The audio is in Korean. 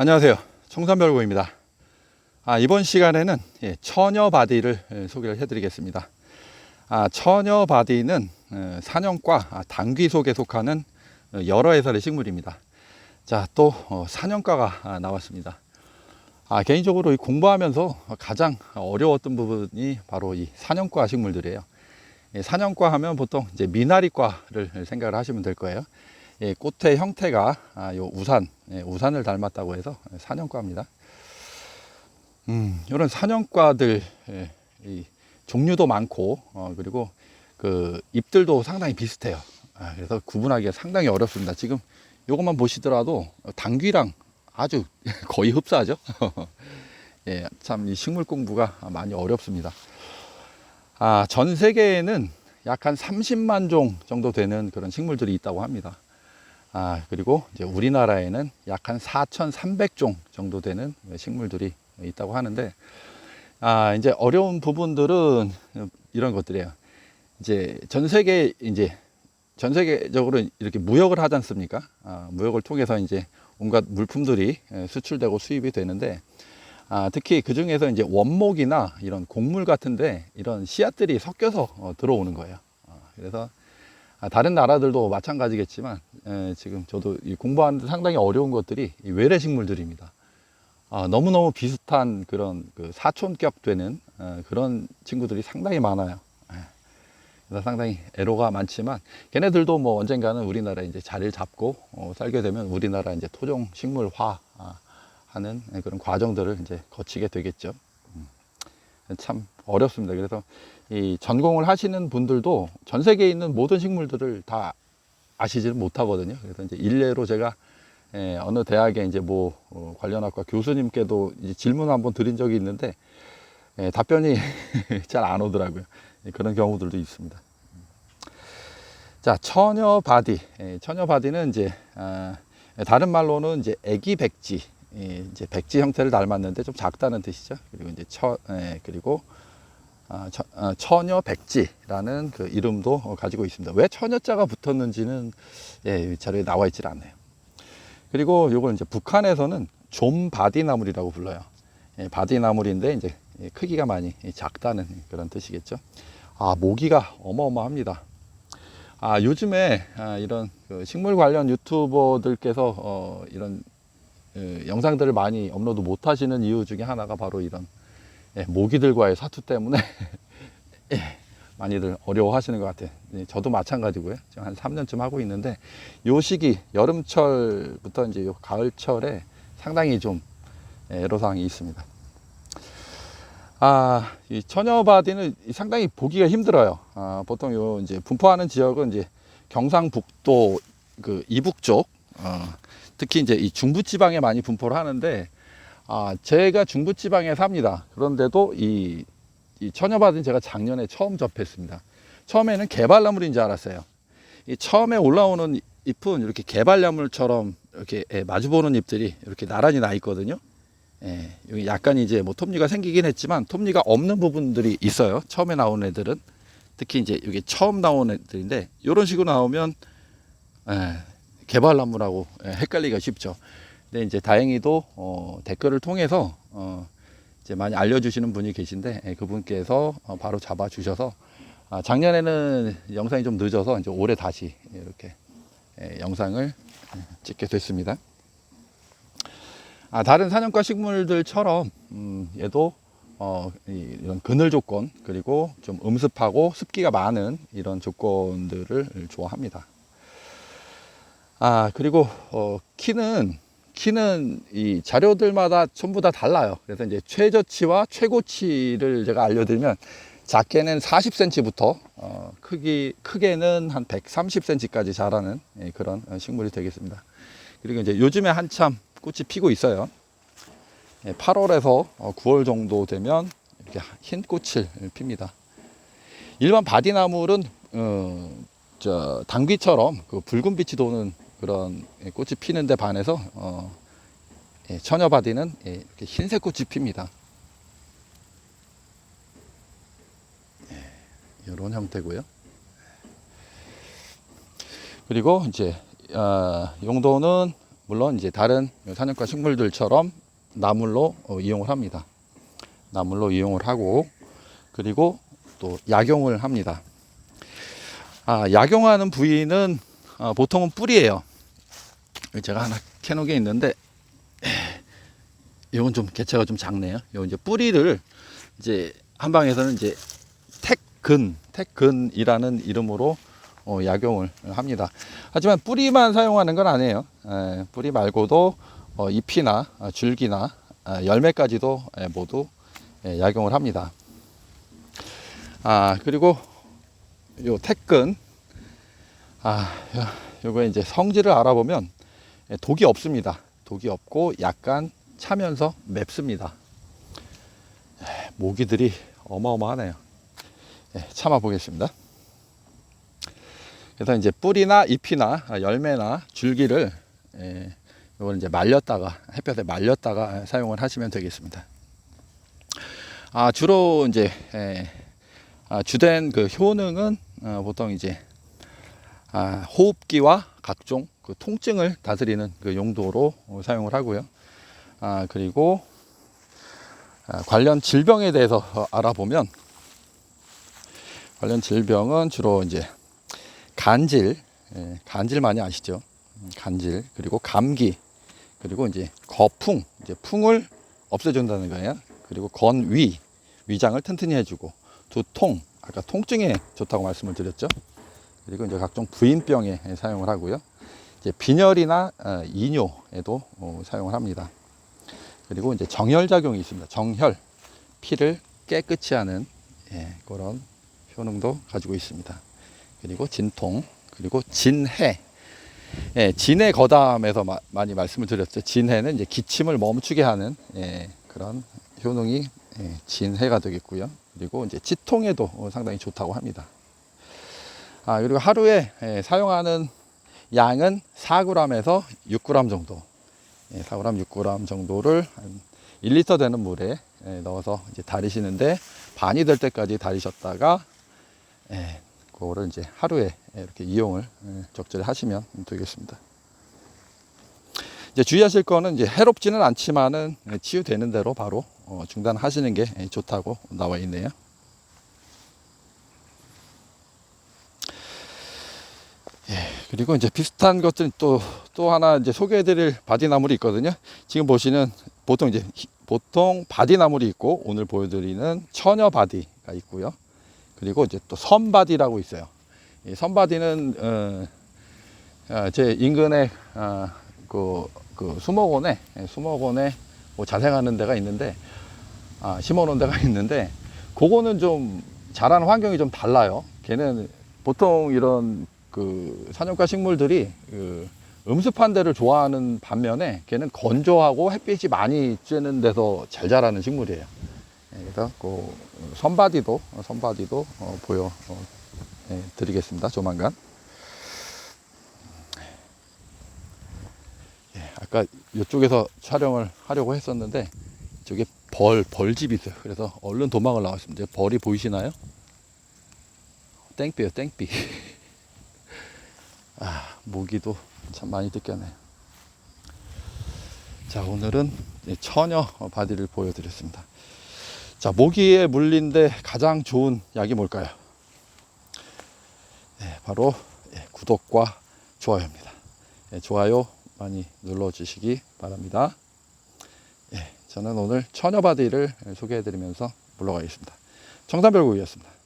안녕하세요. 청산별고입니다. 아, 이번 시간에는 예, 처녀 바디를 예, 소개를 해드리겠습니다. 아, 처녀 바디는 어, 사냥과 아, 당귀 속에 속하는 어, 여러 해살의 식물입니다. 자, 또 어, 사냥과가 아, 나왔습니다. 아, 개인적으로 이 공부하면서 가장 어려웠던 부분이 바로 이 사냥과 식물들이에요. 예, 사냥과 하면 보통 이제 미나리과를 생각을 하시면 될 거예요. 예, 꽃의 형태가 아, 요 우산, 예, 우산을 닮았다고 해서 사냥과입니다. 음, 이런 사냥과들 예, 이 종류도 많고 어, 그리고 그 잎들도 상당히 비슷해요. 아, 그래서 구분하기가 상당히 어렵습니다. 지금 이것만 보시더라도 당귀랑 아주 거의 흡사하죠. 예, 참 이 식물 공부가 많이 어렵습니다. 아, 전 세계에는 약 한 30만 종 정도 되는 그런 식물들이 있다고 합니다. 아, 그리고 이제 우리나라에는 약 한 4,300종 정도 되는 식물들이 있다고 하는데, 아, 이제 어려운 부분들은 이런 것들이에요. 이제 전 세계, 이제 전 세계적으로 이렇게 무역을 하지 않습니까? 아, 무역을 통해서 이제 온갖 물품들이 수출되고 수입이 되는데, 아, 특히 그 중에서 이제 원목이나 이런 곡물 같은데 이런 씨앗들이 섞여서 어, 들어오는 거예요. 어, 그래서 아, 다른 나라들도 마찬가지겠지만 에, 지금 저도 이 공부하는데 상당히 어려운 것들이 이 외래 식물들입니다. 아, 너무너무 비슷한 그런 그 사촌격 되는 어, 그런 친구들이 상당히 많아요. 예. 그래서 상당히 애로가 많지만 걔네들도 뭐 언젠가는 우리나라에 이제 자리를 잡고 어, 살게 되면 우리나라 이제 토종 식물화 아, 하는 그런 과정들을 이제 거치게 되겠죠. 음. 참 어렵습니다. 그래서 이 전공을 하시는 분들도 전 세계에 있는 모든 식물들을 다 아시지는 못하거든요. 그래서 이제 일례로 제가 예, 어느 대학에 이제 뭐 어, 관련 학과 교수님께도 이제 질문 한번 드린 적이 있는데 예, 답변이 잘 안 오더라고요. 예, 그런 경우들도 있습니다. 자, 처녀 바디. 예, 처녀 바디는 이제 아, 다른 말로는 이제 애기 백지, 예, 이제 백지 형태를 닮았는데 좀 작다는 뜻이죠. 그리고 이제 처, 예, 그리고 아, 처, 아, 처녀 백지라는 그 이름도 어, 가지고 있습니다. 왜 처녀자가 붙었는지는 예, 이 자료에 나와 있질 않네요. 그리고 요걸 이제 북한에서는 좀 바디나물이라고 불러요. 예, 바디나물인데 이제 예, 크기가 많이 작다는 그런 뜻이겠죠. 아, 모기가 어마어마합니다. 아, 요즘에 아, 이런 그 식물 관련 유튜버들께서 어, 이런 그 영상들을 많이 업로드 못 하시는 이유 중에 하나가 바로 이런 예, 모기들과의 사투 때문에 예, 많이들 어려워하시는 것 같아요. 예, 저도 마찬가지고요. 지금 한 3년쯤 하고 있는데 요 시기 여름철부터 이제 요 가을철에 상당히 좀 예, 애로사항이 있습니다. 아, 이 처녀 바디는 상당히 보기가 힘들어요. 아, 보통 요 이제 분포하는 지역은 이제 경상북도 그 이북 쪽, 어, 특히 이제 이 중부 지방에 많이 분포를 하는데, 아, 제가 중부지방에 삽니다. 그런데도 이, 이 처녀바디는 제가 작년에 처음 접했습니다. 처음에는 개발나물인 줄 알았어요. 이 처음에 올라오는 잎은 이렇게 개발나물처럼 이렇게 예, 마주보는 잎들이 이렇게 나란히 나 있거든요. 예, 여기 약간 이제 뭐 톱니가 생기긴 했지만 톱니가 없는 부분들이 있어요. 처음에 나온 애들은 특히 이제 여기 처음 나온 애들인데 이런 식으로 나오면 예, 개발나무라고 예, 헷갈리기가 쉽죠. 근데 이제 다행히도 어, 댓글을 통해서 어, 이제 많이 알려주시는 분이 계신데 예, 그분께서 어, 바로 잡아 주셔서 아, 작년에는 영상이 좀 늦어서 이제 올해 다시 이렇게 예, 영상을 찍게 됐습니다. 아, 다른 사냥과 식물들처럼 음, 얘도 어, 이- 이런 그늘 조건 그리고 좀 음습하고 습기가 많은 이런 조건들을 좋아합니다. 아 그리고 어, 키는 키는 이 자료들마다 전부 다 달라요. 그래서 이제 최저치와 최고치를 제가 알려드리면 작게는 40cm부터 어, 크기 크게는 한 130cm까지 자라는 예, 그런 어, 식물이 되겠습니다. 그리고 이제 요즘에 한참 꽃이 피고 있어요. 8월에서 9월 정도 되면 이렇게 흰 꽃을 핍니다. 일반 바디나물은 어, 저 당귀처럼 그 붉은 빛이 도는 그런 꽃이 피는데 반해서 어, 예, 처녀 바디는 예, 이렇게 흰색 꽃이 핍니다. 이런 형태고요. 그리고 이제 어, 용도는 물론 이제 다른 산염과 식물들처럼 나물로 어, 이용을 합니다. 나물로 이용을 하고 그리고 또 약용을 합니다. 아, 약용하는 부위는 어, 보통은 뿌리예요. 제가 하나 캐놓은 게 있는데 이건 좀 개체가 좀 작네요. 요 이제 뿌리를 이제 한방에서는 이제 택근, 택근이라는 이름으로 어, 약용을 합니다. 하지만 뿌리만 사용하는 건 아니에요. 에, 뿌리 말고도 어, 잎이나 아, 줄기나 아, 열매까지도 에, 모두 예, 약용을 합니다. 아 그리고 요 택근 아 요- 요거 이제 성질을 알아보면 예, 독이 없습니다. 독이 없고 약간 차면서 맵습니다. 예, 모기들이 어마어마하네요. 예, 참아 보겠습니다. 그래서 이제 뿌리나 잎이나 아, 열매나 줄기를 예, 이걸 이제 말렸다가 햇볕에 말렸다가 사용을 하시면 되겠습니다. 아 주로 이제 예, 아, 주된 그 효능은 어, 보통 이제 아, 호흡기와 각종 그 통증을 다스리는 그 용도로 어, 사용을 하고요. 아 그리고 아, 관련 질병에 대해서 어, 알아보면 관련 질병은 주로 이제 간질, 예, 간질 많이 아시죠? 음, 간질 그리고 감기 그리고 이제 거풍, 이제 풍을 없애준다는 거예요. 그리고 건위, 위장을 튼튼히 해주고 두통, 아까 통증에 좋다고 말씀을 드렸죠. 그리고 이제 각종 부인병에 사용을 하고요. 이제 빈혈이나 어, 이뇨에도 어, 사용을 합니다. 그리고 이제 정혈 작용이 있습니다. 정혈, 피를 깨끗이 하는 예, 그런 효능도 가지고 있습니다. 그리고 진통, 그리고 진해. 예, 진해 거담에서 마- 많이 말씀을 드렸죠. 진해는 이제 기침을 멈추게 하는 예, 그런 효능이 예, 진해가 되겠고요. 그리고 이제 치통에도 어, 상당히 좋다고 합니다. 아, 그리고 하루에 예, 사용하는 양은 4g에서 6g 정도. 예, 4g, 6g 정도를 한 1리터 되는 물에 예, 넣어서 이제 다리시는데 반이 될 때까지 다리셨다가 예, 그거를 이제 하루에 이렇게 이용을 예, 적절히 하시면 되겠습니다. 이제 주의하실 거는 이제 해롭지는 않지만은 예, 치유되는 대로 바로 어, 중단하시는 게 예, 좋다고 나와 있네요. 그리고 이제 비슷한 것들 또, 또 하나 이제 소개해드릴 바디나물이 있거든요. 지금 보시는 보통 이제 히- 보통 바디나물이 있고 오늘 보여드리는 처녀 바디가 있고요. 그리고 이제 또 선바디라고 있어요. 이 선바디는 어, 어, 제 인근에 어, 그, 그 수목원에 예, 수목원에 뭐 자생하는 데가 있는데 아, 심어놓은 데가 있는데 그거는 좀 자라는 환경이 좀 달라요. 걔는 보통 이런 그 산염과 식물들이 그 음습한 데를 좋아하는 반면에 걔는 건조하고 햇빛이 많이 쬐는 데서 잘 자라는 식물이에요. 예, 그래서 그 선바디도 선바디도 어, 보여 어, 예, 드리겠습니다. 조만간. 예, 아까 이쪽에서 촬영을 하려고 했었는데 저게 벌 벌집이 있어요. 그래서 얼른 도망을 나왔습니다. 벌이 보이시나요? 땡삐요, 땡삐. 아, 모기도 참 많이 뜯겨네요. 자, 오늘은 이 처녀 바디를 보여드렸습니다. 자, 모기에 물린데 가장 좋은 약이 뭘까요? 네, 바로 예, 구독과 좋아요입니다. 예, 좋아요 많이 눌러주시기 바랍니다. 예, 저는 오늘 처녀 바디를 소개해드리면서 물러가겠습니다. 청담별구이였습니다.